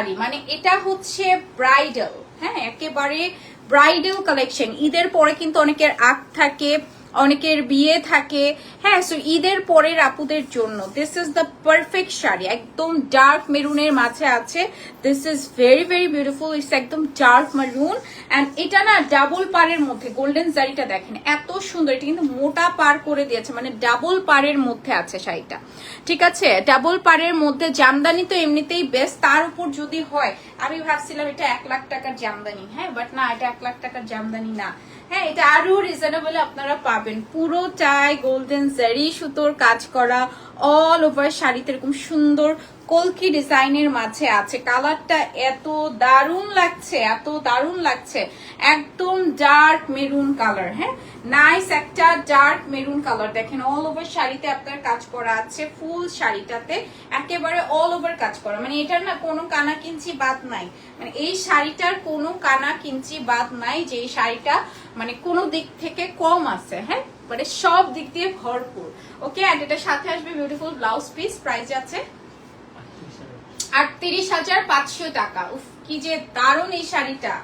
শাড়ি মানে এটা হচ্ছে ব্রাইডাল হ্যাঁ একেবারে ব্রাইডাল কালেকশন ঈদের পরে কিন্তু অনেকের আগ থাকে অনেকের বিয়ে থাকে। হ্যাঁ সো ঈদের পরের আপুদের জন্য। This is the perfect sari. একদম ডার্ক মেরুনের মাঝে আছে। This is very very beautiful it's একদম ডার্ক মেরুন অ্যান্ড এটা না ডাবল পারের মধ্যে গোল্ডেন শাড়িটা দেখেন, এত সুন্দর। এটা কিন্তু মোটা পার করে দিয়েছে মানে ডাবল পারের মধ্যে আছে শাড়িটা। ঠিক আছে? ডাবল পারের মধ্যে জামদানি তো এমনিতেই বেস্ট তার উপর যদি হয়, আমি ভাবছিলাম এটা এক লাখ টাকার জামদানি। হ্যাঁ বাট না, এটা এক লাখ টাকার জামদানি না। হ্যাঁ এটা আরও রিজনেবল আপনারা পাবেন। পুরোটাই গোল্ডেন জারি সুতোর কাজ করা অল ওভার শাড়িতে এরকম সুন্দর, কলকি ডিজাইনের মাঝে আছে। কালারটা এত দারুণ লাগছে, এত দারুণ লাগছে। একদম ডার্ক মেরুন কালার হ্যাঁ? নাইস একটা ডার্ক মেরুন কালার দেখেন অল ওভার শাড়িতে আপনার কাজ করা আছে ফুল শাড়িটাতে। একেবারে অল ওভার কাজ করা। মানে এটার না কোনো কানা কিঞ্চি বাদ নাই। মানে এই শাড়িটার কোনো কানা কিঞ্চি বাদ নাই যে এই শাড়িটা মানে কোনো দিক থেকে কম আছে হ্যাঁ? মানে সব দিক দিয়ে ভরপুর। ওকে অ্যান্ড এটার সাথে আসবে বিউটিফুল ব্লাউজ পিস প্রাইস আছে আটত্রিশ হাজার পাঁচশো টাকা। উফ, কি যে দারুণ এই শাড়িটা।